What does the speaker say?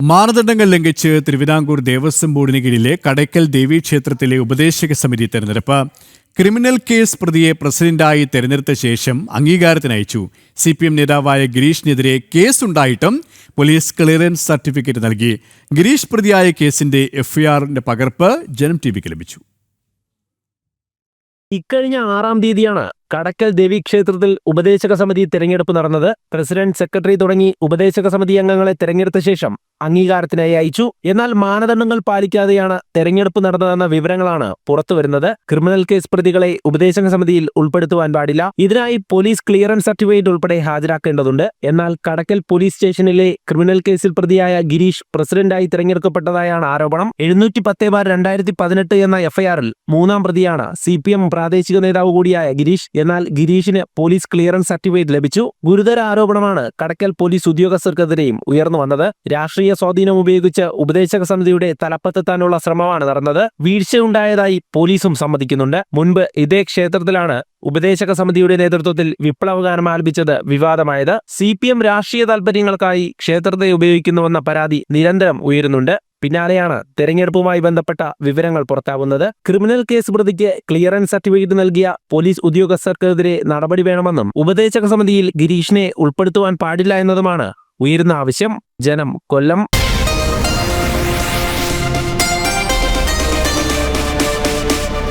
മാനദണ്ഡങ്ങൾ ലംഘിച്ച് തിരുവിതാംകൂർ ദേവസ്വം ബോർഡിന് കീഴിലെ കടയ്ക്കൽ ദേവീക്ഷേത്രത്തിലെ ഉപദേശക സമിതി തെരഞ്ഞെടുപ്പ്. ക്രിമിനൽ കേസ് പ്രതിയെ പ്രസിഡന്റായി തെരഞ്ഞെടുത്ത ശേഷം അംഗീകാരത്തിന് അയച്ചു. സി പി എം നേതാവായ ഗിരീഷിനെതിരെ കേസുണ്ടായിട്ടും പോലീസ് ക്ലിയറൻസ് സർട്ടിഫിക്കറ്റ് നൽകി. ഗിരീഷ് പ്രതിയായ കേസിന്റെ എഫ്ഐആറിന്റെ പകർപ്പ് ജനം ടി വിക്ക് ലഭിച്ചു. ഇക്കഴിഞ്ഞ ആറാം തീയതിയാണ് കടക്കൽ ദേവീക്ഷേത്രത്തിൽ ഉപദേശക സമിതി തെരഞ്ഞെടുപ്പ് നടന്നത്. പ്രസിഡന്റ് സെക്രട്ടറി തുടങ്ങി ഉപദേശക സമിതി അംഗങ്ങളെ തെരഞ്ഞെടുത്ത ശേഷം അംഗീകാരത്തിനായി അയച്ചു. എന്നാൽ മാനദണ്ഡങ്ങൾ പാലിക്കാതെയാണ് തെരഞ്ഞെടുപ്പ് നടന്നതെന്ന വിവരങ്ങളാണ് പുറത്തുവരുന്നത് ക്രിമിനൽ കേസ് പ്രതികളെ ഉപദേശക സമിതിയിൽ ഉൾപ്പെടുത്തുവാൻ പാടില്ല. ഇതിനായി പോലീസ് ക്ലിയറൻസ് സർട്ടിഫിക്കറ്റ് ഉൾപ്പെടെ ഹാജരാക്കേണ്ടതുണ്ട്. എന്നാൽ കടക്കൽ പോലീസ് സ്റ്റേഷനിലെ ക്രിമിനൽ കേസിൽ പ്രതിയായ ഗിരീഷ് പ്രസിഡന്റായി തെരഞ്ഞെടുക്കപ്പെട്ടതായാണ് ആരോപണം. എഴുന്നൂറ്റി പത്ത് ബാർ രണ്ടായിരത്തി പതിനെട്ട് എന്ന എഫ്ഐആറിൽ മൂന്നാം പ്രതിയാണ് സി പ്രാദേശിക നേതാവ് കൂടിയായ ഗിരീഷ്. എന്നാൽ ഗിരീഷിന് പോലീസ് ക്ലിയറൻസ് സർട്ടിഫിക്കറ്റ് ലഭിച്ചു. ഗുരുതര ആരോപണമാണ് കടക്കൽ പോലീസ് ഉദ്യോഗസ്ഥർക്കെതിരെയും ഉയർന്നു വന്നത്. രാഷ്ട്രീയ സ്വാധീനം ഉപയോഗിച്ച് ഉപദേശക സമിതിയുടെ തലപ്പത്തെത്താനുള്ള ശ്രമമാണ് നടന്നത്. വീഴ്ചയുണ്ടായതായി പോലീസും സമ്മതിക്കുന്നുണ്ട്. മുൻപ് ഇതേ ക്ഷേത്രത്തിലാണ് ഉപദേശക സമിതിയുടെ നേതൃത്വത്തിൽ വിപ്ലവഗാനം ആലപിച്ചത് വിവാദമായത്. സി പി എം രാഷ്ട്രീയ താൽപര്യങ്ങൾക്കായി ക്ഷേത്രത്തെ ഉപയോഗിക്കുന്നുവെന്ന പരാതി നിരന്തരം ഉയരുന്നുണ്ട്. പിന്നാലെയാണ് തെരഞ്ഞെടുപ്പുമായി ബന്ധപ്പെട്ട വിവരങ്ങൾ പുറത്താവുന്നത്. ക്രിമിനൽ കേസ് പ്രതിക്ക് ക്ലിയറൻസ് സർട്ടിഫിക്കറ്റ് നൽകിയ പോലീസ് ഉദ്യോഗസ്ഥർക്കെതിരെ നടപടി വേണമെന്നും ഉപദേശക സമിതിയിൽ ഗിരീഷിനെ ഉൾപ്പെടുത്തുവാൻ പാടില്ല എന്നതുമാണ് ഉയരുന്ന ആവശ്യം. ജനം കൊല്ലം.